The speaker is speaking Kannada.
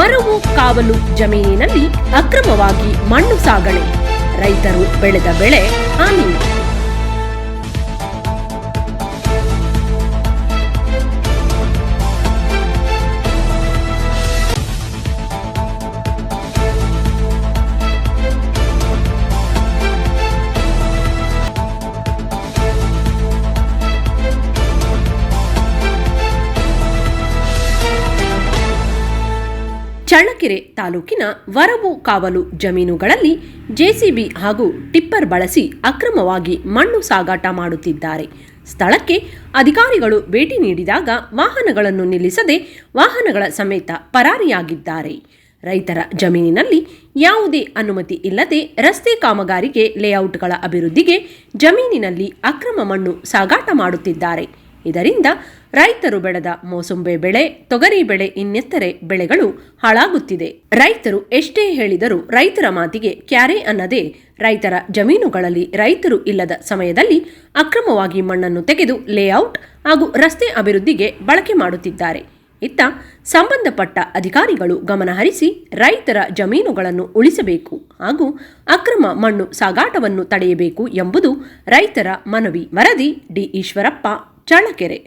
ವರವು ಕಾವಲು ಜಮೀನಿನಲ್ಲಿ ಅಕ್ರಮವಾಗಿ ಮಣ್ಣು ಸಾಗಣೆ. ರೈತರು ಬೆಳೆದ ಬೆಳೆ ಹಾನಿ. ಚಳ್ಳಕೆರೆ ತಾಲೂಕಿನ ವರವು ಕಾವಲು ಜಮೀನುಗಳಲ್ಲಿ ಜೆಸಿಬಿ ಹಾಗೂ ಟಿಪ್ಪರ್ ಬಳಸಿ ಅಕ್ರಮವಾಗಿ ಮಣ್ಣು ಸಾಗಾಟ ಮಾಡುತ್ತಿದ್ದಾರೆ. ಸ್ಥಳಕ್ಕೆ ಅಧಿಕಾರಿಗಳು ಭೇಟಿ ನೀಡಿದಾಗ ವಾಹನಗಳನ್ನು ನಿಲ್ಲಿಸದೆ ವಾಹನಗಳ ಸಮೇತ ಪರಾರಿಯಾಗಿದ್ದಾರೆ. ರೈತರ ಜಮೀನಿನಲ್ಲಿ ಯಾವುದೇ ಅನುಮತಿ ಇಲ್ಲದೆ ರಸ್ತೆ ಕಾಮಗಾರಿಗೆ ಲೇಔಟ್ಗಳ ಅಭಿವೃದ್ಧಿಗೆ ಜಮೀನಿನಲ್ಲಿ ಅಕ್ರಮ ಮಣ್ಣು ಸಾಗಾಟ ಮಾಡುತ್ತಿದ್ದಾರೆ. ಇದರಿಂದ ರೈತರು ಬೆಳೆದ ಮೋಸಂಬೆ ಬೆಳೆ, ತೊಗರಿ ಬೆಳೆ ಇನ್ನಿತರೆ ಬೆಳೆಗಳು ಹಾಳಾಗುತ್ತಿದೆ. ರೈತರು ಎಷ್ಟೇ ಹೇಳಿದರೂ ರೈತರ ಮಾತಿಗೆ ಕ್ಯಾರೆ ಅನ್ನದೇ ರೈತರ ಜಮೀನುಗಳಲ್ಲಿ ರೈತರು ಇಲ್ಲದ ಸಮಯದಲ್ಲಿ ಅಕ್ರಮವಾಗಿ ಮಣ್ಣನ್ನು ತೆಗೆದು ಲೇಔಟ್ ಹಾಗೂ ರಸ್ತೆ ಅಭಿವೃದ್ಧಿಗೆ ಬಳಕೆ ಮಾಡುತ್ತಿದ್ದಾರೆ. ಇತ್ತ ಸಂಬಂಧಪಟ್ಟ ಅಧಿಕಾರಿಗಳು ಗಮನಹರಿಸಿ ರೈತರ ಜಮೀನುಗಳನ್ನು ಉಳಿಸಬೇಕು ಹಾಗೂ ಅಕ್ರಮ ಮಣ್ಣು ಸಾಗಾಟವನ್ನು ತಡೆಯಬೇಕು ಎಂಬುದು ರೈತರ ಮನವಿ ವರದಿ ಡಿ ಈಶ್ವರಪ್ಪ ಚಳ್ಳಕೆರೆ